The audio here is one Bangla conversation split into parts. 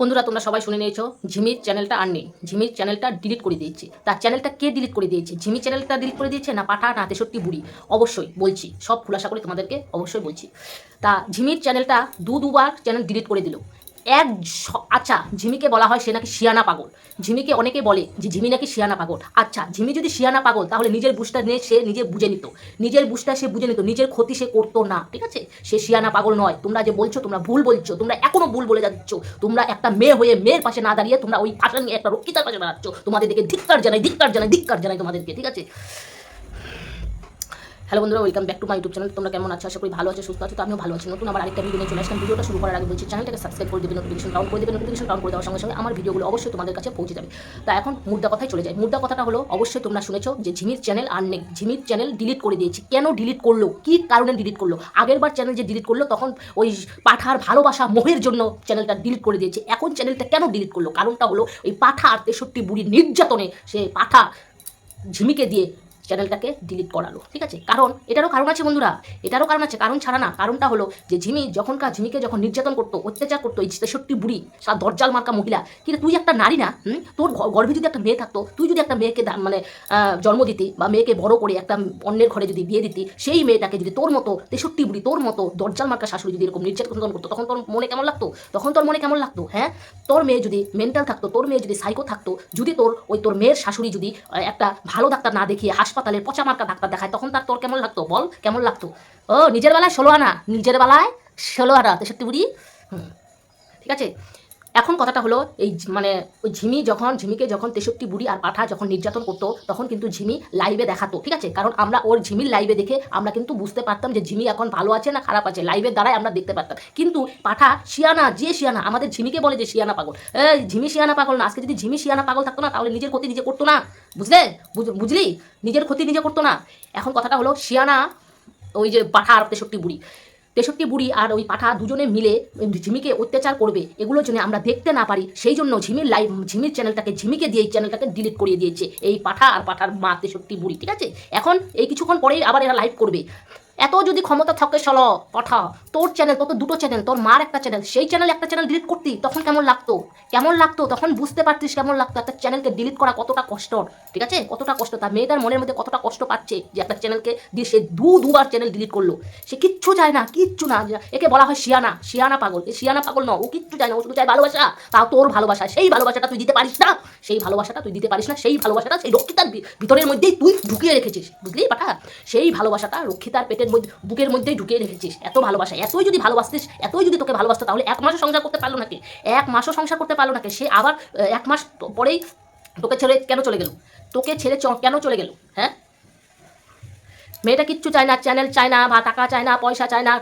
বন্ধুরা, তোমরা সবাই শুনে নিয়েছো, ঝিমির চ্যানেলটা আর নেই। ঝিমির চ্যানেলটা ডিলিট করে দিয়েছে। তার চ্যানেলটা কে ডিলিট করে দিয়েছে? ঝিমি চ্যানেলটা ডিলিট করে দিয়েছে না পাঠা না তেষট্টি বুড়ি? অবশ্যই বলছি, সব খুলাসা করে তোমাদেরকে অবশ্যই বলছি। তা ঝিমির চ্যানেলটা দু দুবার চ্যানেল ডিলিট করে দিল। এক আচ্ছা ঝিমিকে বলা হয় সে নাকি শিয়ানা পাগল। ঝিমিকে অনেকে বলে যে ঝিমি নাকি শিয়ানা পাগল। আচ্ছা ঝিমি যদি শিয়ানা পাগল, তাহলে নিজের বুঝটা নিয়ে সে নিজে বুঝে নিত। নিজের বুঝটা সে বুঝে নিত, নিজের ক্ষতি সে করতো না, ঠিক আছে? সে শিয়ানা পাগল নয়। তোমরা যে বলছো, তোমরা ভুল বলছো, তোমরা এখনও ভুল বলে যাচ্ছ। তোমরা একটা মেয়ে হয়ে মেয়ের পাশে না দাঁড়িয়ে তোমরা ওই ভাষা নিয়ে একটা রক্ষিতার পাশে দাঁড়াচ্ছ। তোমাদের দিকে ধিক্কার জানাই ধিক্কার জানাই ধিক্কার জানাই তোমাদেরকে, ঠিক আছে? হ্যালো বন্ধুরা welcome back to my YouTube channel তোমরা কেমন আছো? আশা করি ভালো আছো, সুস্থ আছো তো আমিও ভালো আছি। নতুন আবার আরেকটা ভিডিও চলে আসলাম। ভিডিওটা শুরু করার আগে বলছি চ্যানেলটাকে সাবস্ক্রাইব করে দেবে নোটিফিকেশন ডাউন করে দেবে। নোটিফিকেশন ডাউন করে দেওয়ার সঙ্গে সঙ্গে আমার ভিডিওগুলো অবশ্যই তোমাদের কাছে পৌঁছে যাবে। তা এখন মুদ্রা কথায় চলে যায় মুদ্রা কথাটা হলো, অবশ্যই তোমরা শুনেছো যে ঝিমির চ্যানেল আর নেই ঝিমির চ্যানেল ডিলিট করে দিয়েছি। কেন ডিলিট করল? কি কারণে ডিলিট করল? আগের বার চ্যানেল যে ডিলিট করল, তখন ওই পাঠার ভালোবাসা মোহের জন্য চ্যানেলটা ডিলিট করে দিয়েছে। এখন চ্যানেলটা কেন ডিলিট করল? কারণটা হলো, ওই পাঠা আর তেষট্টি বুড়ি নির্যাতনে সে পাঠা ঝিমিকে দিয়ে চ্যানেলটাকে ডিলিট করালো, ঠিক আছে? কারণ এটারও কারণ আছে বন্ধুরা, এটারও কারণ আছে, কারণ ছাড়া না, কারণটা হলো যে ঝিমি যখনকার ঝিমিকে যখন নির্যাতন করতো, অত্যাচার করতো এই তেষট্টি বুড়ি সাত দরজাল মার্কা মহিলা, কিন্তু তুই একটা নারী না তোর গর্ভে যদি একটা মেয়ে থাকতো, তুই যদি একটা মেয়েকে মানে জন্ম দিতি বা মেয়েকে বড় করে একটা অন্যের ঘরে যদি বিয়ে দিতি, সেই মেয়েটাকে যদি তোর মতো তেষট্টি বুড়ি, তোর মতো দরজাল মার্কা শাশুড়ি যদি এরকম নির্যাতন করতো, তখন তোর মনে কেমন লাগতো? তখন তোর মনে কেমন লাগতো হ্যাঁ? তোর মেয়ে যদি মেন্টাল থাকতো, তোর মেয়ে যদি সাইকো থাকতো, যদি তোর, ওই তোর মেয়ের শাশুড়ি যদি একটা ভালো ডাক্তার না দেখিয়ে হাসপাতালের পচা মার্কা ডাক্তার দেখায়, তখন তার তোর কেমন লাগতো বল? কেমন লাগতো? ও, নিজের বেলায় ষোলো আনা, নিজের বেলায় ষোলো আনা, তেষট্টি বুড়ি ঠিক আছে? এখন কথাটা হলো, এই মানে ওই ঝিমি যখন, ঝিমিকে যখন তেষট্টি বুড়ি আর পাঠা যখন নির্যাতন করতো, তখন কিন্তু ঝিমি লাইভে দেখাতো, ঠিক আছে? কারণ আমরা ওর ঝিমির লাইভে দেখে আমরা কিন্তু বুঝতে পারতাম যে ঝিমি এখন ভালো আছে না খারাপ আছে লাইভের দ্বারাই আমরা দেখতে পারতাম। কিন্তু পাঠা, শিয়ানা, যে শিয়ানা, আমাদের ঝিমিকে বলে যে শিয়ানা পাগল। ঝিমি শিয়ানা পাগল না, আজকে যদি ঝিমি শিয়ানা পাগল থাকতো না, তাহলে নিজের ক্ষতি নিজে করতো না। বুঝলে? বুঝ- বুঝলি? নিজের ক্ষতি নিজে করতো না। এখন কথাটা হলো, শিয়ানা, ওই যে পাঠা আর তেষট্টি বুড়ি। তেষট্টি বুড়ি আর ওই পাঠা দুজনে মিলে ঝিমিকে অত্যাচার করবে এগুলোর জন্য আমরা দেখতে না পারি। সেই জন্য ঝিমির লাইভ ঝিমির চ্যানেলটাকে ঝিমিকে দিয়ে এই চ্যানেলটাকে ডিলিট করিয়ে দিয়েছে এই পাঠা আর পাঠার মা তেষট্টি বুড়ি, ঠিক আছে? এখন এই কিছুক্ষণ পরেই আবার এরা লাইভ করবে। এত যদি ক্ষমতা থাকে চলো পাঠা, তোর চ্যানেল তোর দুটো চ্যানেল তোর মার একটা চ্যানেল সেই চ্যানেল একটা চ্যানেল ডিলিট করতি, তখন কেমন লাগতো? কেমন লাগতো? তখন বুঝতে পারতিস কেমন লাগতো একটা চ্যানেলকে ডিলিট করা কতটা কষ্ট, ঠিক আছে? কতটা কষ্ট তার মেয়েটার মনের মধ্যে কতটা কষ্ট পাচ্ছে যে একটা চ্যানেলকে দিয়ে সে দু, দুবার চ্যানেল ডিলিট করল। সে কিচ্ছু চায় না, কিচ্ছু না একে বলা হয় শিয়ানা শিয়ানা পাগল। এ শিয়ানা পাগল ন ও কিচ্ছু চায় না, ও শুধু চায় ভালোবাসা, তাও তোর ভালোবাসা, সেই ভালোবাসাটা তুই দিতে পারিস না। সেই ভালোবাসাটা তুই দিতে পারিস না, সেই ভালোবাসাটা সেই রক্ষিতার ভিতরের মধ্যেই তুই ঢুকিয়ে রেখেছিস। বুঝলি পাঠা? সেই ভালোবাসাটা রক্ষিতার পেটের মধ্যে বুকের মধ্যেই ঢুকিয়ে রেখেছিস। এত ভালোবাসা। এতই যদি ভালোবাসতিস, এতই যদি তোকে ভালোবাসতো, তাহলে এক মাসও সংসার করতে পারল নাকি এক মাসও সংসার করতে পারল নাকি সে আবার এক মাস পরেই তোকে ছেড়ে কেন চলে গেল? তোকে ছেড়ে কেন চলে গেল? হ্যাঁ? মেয়েটা কিচ্ছু চায় না চ্যানেল চায় না, বা টাকা চায় না, পয়সা চায় না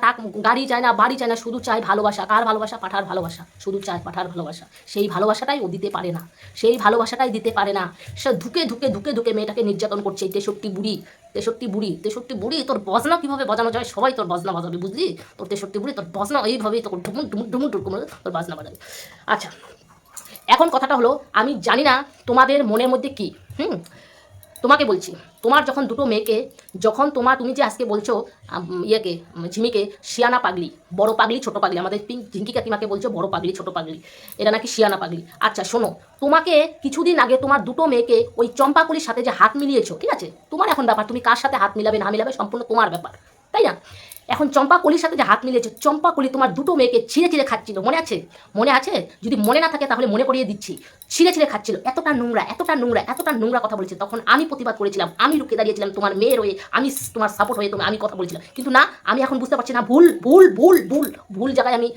গাড়ি চায় না, বাড়ি চায় না, শুধু চায় ভালোবাসা। কার ভালোবাসা? পাঠার ভালোবাসা। শুধু চায় পাঠার ভালোবাসা। সেই ভালোবাসাটাই ও দিতে পারে না। সেই ভালোবাসাটাই দিতে পারে না। সে ধুকে ধুকে ধুকে ধুকে মেয়েটাকে নির্যাতন করছে। এই তেষট্টি বুড়ি তেষট্টি বুড়ি তেষট্টি বুড়ি, তোর বজনা কীভাবে বজানো যায়? সবাই তোর বজনা বাজাবে, বুঝলি? তোর তেষট্টি বুড়ি, তোর বজনা এইভাবেই তোর ঢুমুন ঢুমুন ঢুমুন ঢুমুন তোর বাজনা বাজাবে। আচ্ছা এখন কথাটা হলো, আমি জানি না তোমাদের মনের মধ্যে কি, হুম? তোমাকে বলছি, তোমার যখন দুটো মেয়েকে, যখন তোমার তুমি যে আজকে বলছো ইয়েকে ঝিমিকে, শিয়ানা পাগলি, বড় পাগলি, ছোট পাগলি, আমাদের পিঙ্ক, ঝিঙ্কি কাকিমাকে বলছো বড় পাগলি, ছোট পাগলি এটা নাকি শিয়ানা পাগলি। আচ্ছা শোনো, তোমাকে কিছুদিন আগে তোমার দুটো মেয়েকে ওই চম্পাকুলির সাথে যে হাত মিলিয়েছো, ঠিক আছে? তোমার এখন ব্যাপার, তুমি কার সাথে হাত মিলাবে, না মিলাবে, সম্পূর্ণ তোমার ব্যাপার, তাই না? এখন চম্পা কলির সাথে যে হাত মিলিয়েছে চম্পা কলি তোমার দুটো মেয়েকে ছিঁড়ে ছিঁড়ে খাচ্ছিল, মনে আছে? মনে আছে? যদি মনে না থাকে তাহলে মনে করিয়ে দিচ্ছি। ছিঁড়ে ছিঁড়ে খাচ্ছিল, এতটা নোংরা এতটা নোংরা এতটা নোংরা কথা বলেছে। তখন আমি প্রতিবাদ করেছিলাম, আমি রুখে দাঁড়িয়েছিলাম তোমার মেয়ের হয়ে, আমি তোমার সাপোর্ট হয়ে তুমি আমি কথা বলেছিলাম। কিন্তু না, আমি এখন বুঝতে পারছি না, ভুল ভুল ভুল ভুল ভুল জায়গায় আমি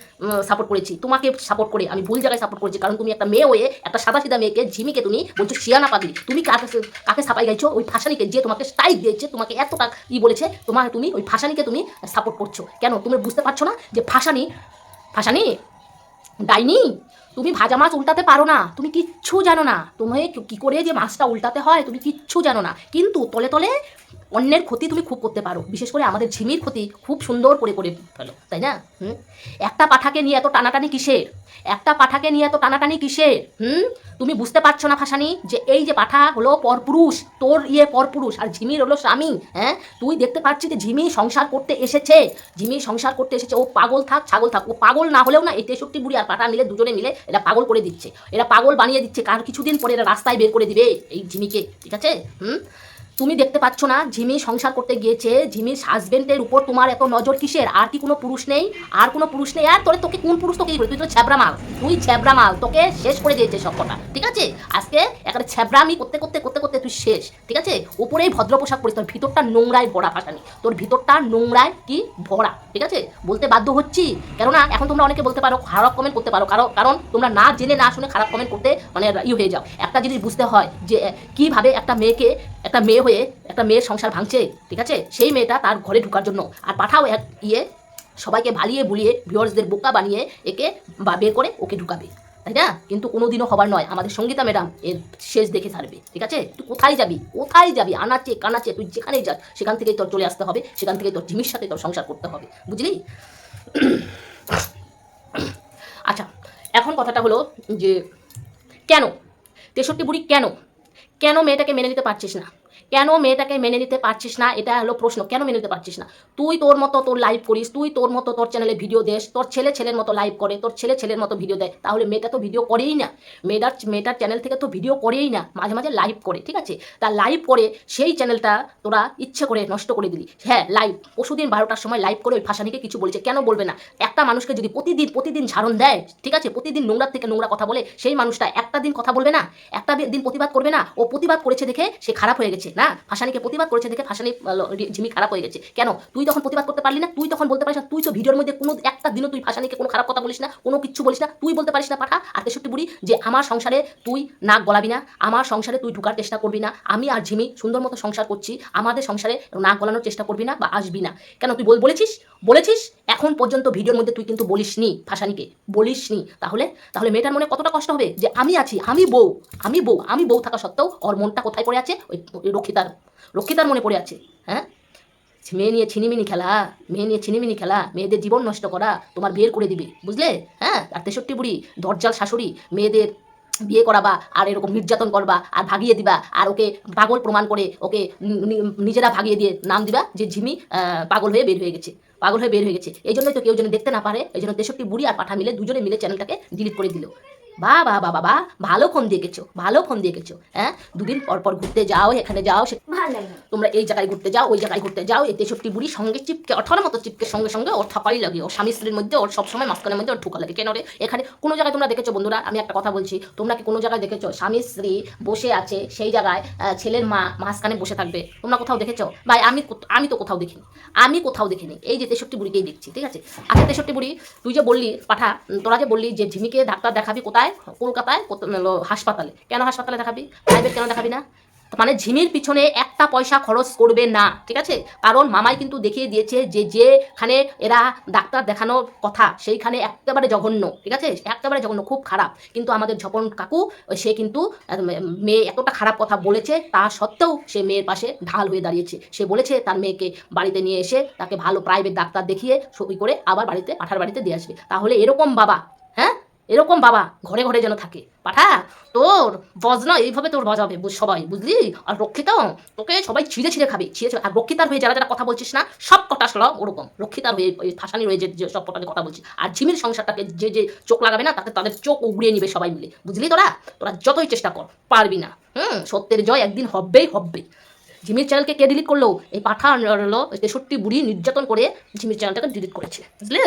সাপোর্ট করেছি। তোমাকে সাপোর্ট করে আমি ভুল জায়গায় সাপোর্ট করেছি। কারণ তুমি একটা মেয়ে হয়ে, একটা সাদা সিধা মেয়েকে, ঝিমিকে তুমি বলছো শিয়ানা পাগলি, তুমি কাকে কাকে সাপাই গাইছো? ওই ফাঁসানিকে যে তোমাকে স্ট্রাইক দিয়েছে, তোমাকে এতটা ই বলেছে? তোমার তুমি, ওই ফাঁসানিকে তুমি সাপোর্ট করছ। কেন? তুমি বুঝতে পারছ না যে ফাঁসানি ফাঁসানি? ডাইনি তুমি ভাজা মাছ উল্টাতে পারো না। তুমি কিচ্ছু জানো না। তুমি কি করে যে মাছটা উল্টাতে হয়, তুমি কিচ্ছু জানো না। কিন্তু তলে তলে অন্যের ক্ষতি তুমি খুব করতে পারো। বিশেষ করে আমাদের ঝিমির ক্ষতি খুব সুন্দর করে করে ফেলো, তাই না? হুম? একটা পাঠাকে নিয়ে এত টানাটানি কিসের? একটা পাঠাকে নিয়ে এত টানাটানি কিসের? হুম? তুমি বুঝতে পারছ না ফাঁসানি যে এই যে পাঠা হলো পরপুরুষ, তোর ইয়ে পরপুরুষ আর ঝিমির হলো স্বামী হ্যাঁ? তুই দেখতে পাচ্ছিস যে ঝিমি সংসার করতে এসেছে, ঝিমি সংসার করতে এসেছে, ও পাগল থাক, ছাগল থাক, ও পাগল না হলেও না, এই তেষট্টি বুড়ি আর পাঠা মিলে দুজনে মিলে এটা পাগল করে দিচ্ছে। এরা পাগল বানিয়ে দিচ্ছে, কার কিছুদিন পরে এরা রাস্তায় বের করে দিবে এই ঝিমিকে, ঠিক আছে? হুম? তুমি দেখতে পাচ্ছ না, ঝিমি সংসার করতে গিয়েছে। ঝিমির হাজবেন্ডের উপর তোমার এত নজর কিসের? আর কি কোনো পুরুষ নেই? আর কোনো পুরুষ নেই? আর তোরে, তোকে কোন পুরুষ তোকে তুই তো ছ্যাবরা মাল? তুই ছ্যাবরা মাল, তোকে শেষ করে দিয়েছে সব কটা। ঠিক আছে? আজকে একটা ছ্যাবরামি করতে করতে তুই শেষ, ঠিক আছে? উপরেই ভদ্র পোশাক পরিস, তোর ভিতরটা নোংরায় ভরা ফাটানি তোর ভিতরটা নোংরায় কি? ভরা, ঠিক আছে? বলতে বাধ্য হচ্ছি। কেননা, এখন তোমরা অনেকে বলতে পারো, খারাপ কমেন্ট করতে পারো। কারণ কারণ তোমরা না জেনে, না শুনে খারাপ কমেন্ট করতে মানে ই হয়ে যাও। একটা জিনিস বুঝতে হয় যে কীভাবে একটা মেয়েকে, একটা মেয়ে হয়ে একটা মেয়ের সংসার ভাঙছে, ঠিক আছে? সেই মেয়েটা তার ঘরে ঢোকার জন্য। আর পাঠাও এক ইয়ে সবাইকে ভালিয়ে বুলিয়ে ভিউয়ার্সদের বোকা বানিয়ে একে বা, বের করে ওকে ঢুকাবে। তাই না? কিন্তু কোনোদিনও হবার নয়। আমাদের সঙ্গীতা ম্যাডাম এর শেষ দেখে ছাড়বে, ঠিক আছে? তুই কোথায় যাবি? কোথায় যাবি? আনাচে, কানাচে, তুই যেখানেই যাস, সেখান থেকেই তোর চলে আসতে হবে, সেখান থেকে তোর জিমির সাথে তোর সংসার করতে হবে, বুঝলি? আচ্ছা এখন কথাটা হলো যে, কেন? তেষট্টি বুড়ি কেন? কেন মেয়েটাকে মেনে নিতে পারছিস না? কেন মেয়েটাকে মেনে নিতে পারছিস না? এটা হলো প্রশ্ন। কেন মেনে নিতে পারছিস না? তুই তোর মতো তোর লাইভ করিস, তুই তোর মতো তোর চ্যানেলে ভিডিও দেস তোর ছেলে ছেলের মতো লাইভ করে, তোর ছেলে ছেলের মতো ভিডিও দেয়। তাহলে মেয়েটা তো ভিডিও করেই না। মেয়েটার মেয়েটার চ্যানেল থেকে তো ভিডিও করেই না, মাঝে মাঝে লাইভ করে, ঠিক আছে? তা লাইভ করে সেই চ্যানেলটা তোরা ইচ্ছে করে নষ্ট করে দিলি। হ্যাঁ লাইভ পশুদিন বারোটার সময় লাইভ করে ওই ভাষানিকে কিছু বলেছে। কেন বলবে না? একটা মানুষকে যদি প্রতিদিন প্রতিদিন ঝাড়ন দেয়, ঠিক আছে? প্রতিদিন নোংরার থেকে নোংরা কথা বলে, সেই মানুষটা একটা দিন কথা বলবে না? একটা দিন প্রতিবাদ করবে না? ও প্রতিবাদ করেছে দেখে সে খারাপ হয়ে গেছে। না, ফাঁসানিকে প্রতিবাদ করেছে দেখে ফাঁসানি ঝিমি খারাপ হয়ে গেছে। কেন? তুই তখন প্রতিবাদ করতে পারলি না, তুই তখন বলতে পারিস না, তুই তো ভিডিওর মধ্যে কোনো একটা দিনও তুই ফাঁসানিকে কোনো খারাপ কথা বলিস না, কোনো কিছু বলিস না, তুই বলতে পারিস না পাঠা। আর তেষট্টি বুড়ি, যে আমার সংসারে তুই নাক গলাবি না, আমার সংসারে তুই ঢুকার চেষ্টা করবি না, আমি আর ঝিমি সুন্দর মতো সংসার করছি, আমাদের সংসারে নাক গলানোর চেষ্টা করবি না বা আসবি না। কেন তুই বল, বলেছিস? বলেছিস? এখন পর্যন্ত ভিডিওর মধ্যে তুই কিন্তু বলিসনি ভাষানিকে বলিসনি। তাহলে তাহলে মেয়েটার মনে কতটা কষ্ট হবে? যে আমি আছি, আমি বউ আমি বউ আমি বউ থাকা সত্ত্বেও ওর মনটা কোথায় পড়ে আছে? ওই রক্ষিতার রক্ষিতার মনে পড়ে আছে হ্যাঁ? মেয়ে নিয়ে ছিনিমিনি খেলা, মেয়ে নিয়ে ছিনিমিনি খেলা, মেয়েদের জীবন নষ্ট করা, তোমার বিয়ের করে দিবে, বুঝলে? হ্যাঁ? আর তেষট্টি বুড়ি, দরজাল শাশুড়ি, মেয়েদের বিয়ে করাবা আর এরকম নির্যাতন করবা, আর ভাগিয়ে দিবা, আর ওকে পাগল প্রমাণ করে, ওকে নি- নি- নিজেরা ভাগিয়ে দিয়ে নাম দিবা, যে ঝিমি পাগল হয়ে বের হয়ে গেছে। পাগল হয়ে বের হয়ে গেছে এই জন্যই তো কেউ যেন দেখতে না পারে, এই জন্য তেষট্টি বুড়ি আর পাঠা মিলে দুজনে মিলে চ্যানেলটাকে ডিলিট করে দিল বা বা বা বা বা, ভালো ফোন দিয়ে গেছো, ভালো ফোন দিয়ে গেছো হ্যাঁ দুদিন পর পর ঘুরতে যাও, এখানে যাও। তোমরা এই জায়গায় ঘুরতে যাও, ওই জায়গায় ঘুরতে যাও এই তেষট্টি বুড়ি সঙ্গে চিপকে অঠারো মতো চিপকে সঙ্গে সঙ্গে ওর থাপাই লাগে। ওর স্বামী স্ত্রীর মধ্যে ওর সবসময় মাঝখানের মধ্যে ওর ঠুকা লাগে। কেন রে? এখানে কোনো জায়গায় তোমরা দেখেছ বন্ধুরা? আমি একটা কথা বলছি, তোমরা কি কোনো জায়গায় দেখেছ স্বামী স্ত্রী বসে আছে, সেই জায়গায় ছেলের মা মাঝখানে বসে থাকবে? তোমরা কোথাও দেখেছ? ভাই, আমি আমি তো কোথাও দেখিনি। আমি কোথাও দেখিনি। এই যে তেষট্টি বুড়িকেই দেখছি, ঠিক আছে? আচ্ছা তেষট্টি বুড়ি, তুই যে বললি, পাঠা, তোরা যে বললি যে ঝিমিকে ডাক্তার দেখাবি কোথায়? কলকাতায় হাসপাতালে। কেন হাসপাতালে দেখাবি? প্রাইভেট কেন দেখাবি না? মানে ঝিমির পিছনে একটা পয়সা খরচ করবে না, ঠিক আছে? কারণ মামাই কিন্তু দেখিয়ে দিয়েছে যে যেখানে এরা ডাক্তার দেখানোর কথা, সেইখানে একেবারে জঘন্য, ঠিক আছে? একেবারে জঘন্য, খুব খারাপ। কিন্তু আমাদের ঝপন কাকু, সে কিন্তু মেয়ে এতটা খারাপ কথা বলেছে, তা সত্ত্বেও সে মেয়ের পাশে ঢাল হয়ে দাঁড়িয়েছে। সে বলেছে, তার মেয়েকে বাড়িতে নিয়ে এসে তাকে ভালো প্রাইভেট ডাক্তার দেখিয়ে সই করে আবার বাড়িতে, পাঠার বাড়িতে দিয়ে আসবে। তাহলে এরকম বাবা এরকম বাবা ঘরে ঘরে যেন থাকে। পাঠা, তোর বজনা এইভাবে তোর বজাবে সবাই, বুঝলি? আর রক্ষিতা, তোকে সবাই ছিঁড়ে ছিঁড়ে খাবে, ছিঁড়ে আর রক্ষিতার হয়ে যারা যারা কথা বলছিস না, সব কটা আসলো ওরকম। রক্ষিতার হয়ে ফাঁসানি হয়ে যে সব কটাকে কথা বলছিস। আর ঝিমির সংসারটাকে যে যে চোখ লাগাবে না, তাকে তাদের চোখ উগড়িয়ে নিবে সবাই মিলে। বুঝলি তোরা? তোরা যতই চেষ্টা কর, পারবি না। হুম? সত্যের জয় একদিন হবেই হবে ঝিমির চ্যানেলকে কে ডিলিট করল? এই পাঠা হলো তেষট্টি বুড়ি নির্যাতন করে ঝিমির চ্যানেলটাকে ডিলিট করেছে। বুঝলে?